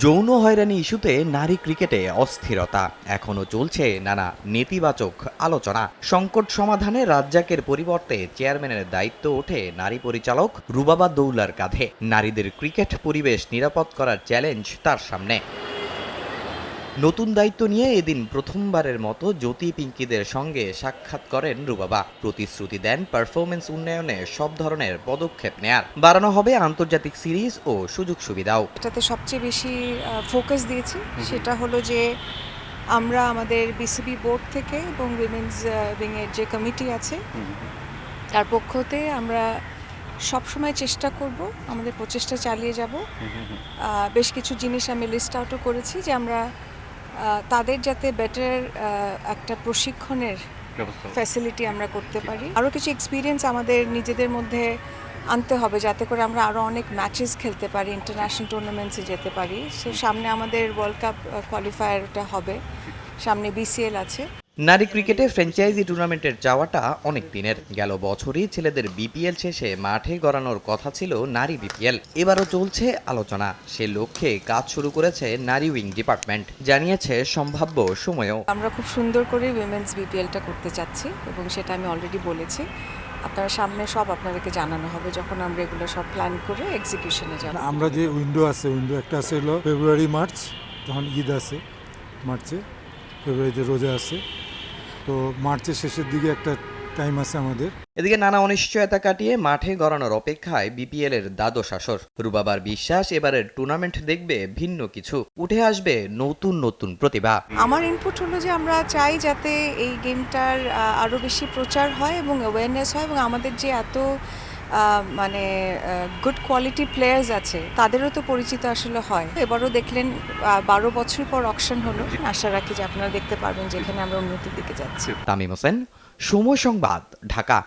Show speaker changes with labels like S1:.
S1: যৌন হয়রানি ইস্যুতে নারী ক্রিকেটে অস্থিরতা। এখনও চলছে নানা নেতিবাচক আলোচনা। সংকট সমাধানে রাজ্জাকের পরিবর্তে চেয়ারম্যানের দায়িত্ব ওঠে নারী পরিচালক রুবাবা দৌলার কাঁধে। নারীদের ক্রিকেট পরিবেশ নিরাপদ করার চ্যালেঞ্জ তার সামনে। নতুন দায়িত্ব নিয়ে এদিন প্রথমবারের মতো জ্যোতি পিঙ্কিদের সঙ্গে সাক্ষাৎ করেন রুবাবা। প্রতিশ্রুতি দেন পারফরমেন্স উন্নয়নে সব ধরনের পদক্ষেপ নেয়ার। বাড়ানো হবে আন্তর্জাতিক সিরিজ ও সুযোগ সুবিধাও।
S2: এটাতে সবচেয়ে বেশি ফোকাস দিয়েছি। সেটা হলো যে আমরা আমাদের বিসিবি বোর্ড থেকে এবং উইমেন্স উইংয়ের যে কমিটি আছে তার পক্ষতে আমরা সবসময় চেষ্টা করব আমাদের প্রচেষ্টা চালিয়ে যাব। বেশ কিছু জিনিস আমি লিস্ট আউটও করেছি যে আমরা তাদের যাতে বেটার একটা প্রশিক্ষণের ফ্যাসিলিটি আমরা করতে পারি। আরও কিছু এক্সপিরিয়েন্স আমাদের নিজেদের মধ্যে আনতে হবে যাতে করে আমরা আরও অনেক ম্যাচেস খেলতে পারি ইন্টারন্যাশনাল টুর্নামেন্টসে যেতে পারি। সো সামনে আমাদের ওয়ার্ল্ড কাপ কোয়ালিফায়ারটা হবে। সামনে বিসিএল আছে।
S1: নারী ক্রিকেটে ফ্র্যাঞ্চাইজি টুর্নামেন্টের চাওয়াটা অনেক দিনের। গেল বছরই ছেলেদের বিপিএল শেষে মাঠে গড়ানোর কথা ছিল নারী বিপিএল। এবারও চলছে আলোচনা। সে লক্ষ্যে কাজ শুরু করেছে নারী উইং ডিপার্টমেন্ট। জানিয়েছে সম্ভাব্য সময়ও।
S2: আমরা খুব সুন্দর করে উইমেন্স বিপিএলটা করতে চাচ্ছি এবং সেটা আমি অলরেডি বলেছি। আপনারা সামনে সব আপনাদেরকে জানানো হবে যখন আমরা এগুলো সব প্ল্যান করে এক্সিকিউশনে যাব।
S3: আমরা যে উইন্ডো আছে উইন্ডো একটা আছে হলো ফেব্রুয়ারি মার্চ তখন ঈদ আছে মার্চে ফেব্রুয়ারিতে রোজা আছে। তো মার্চের শেষের দিকে একটা টাইম আছে আমাদের।
S1: এদিকে নানা অনিশ্চয়তা কাটিয়ে মাঠে গড়ানোর অপেক্ষায় বিপিএল এর দ্বাদশ আসর। রুবাবার বিশ্বাস এবারের টুর্নামেন্ট দেখবে ভিন্ন কিছু। উঠে আসবে নতুন নতুন প্রতিভা।
S2: আমার ইনপুট হলো যে আমরা চাই যাতে এই গেমটার আরও বেশি প্রচার হয় এবং অ্যাওয়ারনেস হয় এবং আমাদের যে এত মানে গুড কোয়ালিটি প্লেয়ার্স আছে তাদেরও তো পরিচিত আসলে হয়। এবারও দেখলেন বারো বছর পর অকশন হলো। আশা রাখি যে আপনারা দেখতে পারবেন যেখানে আমরা উন্নতির দিকে যাচ্ছি।
S1: তামিম হোসেন সময় সংবাদ ঢাকা।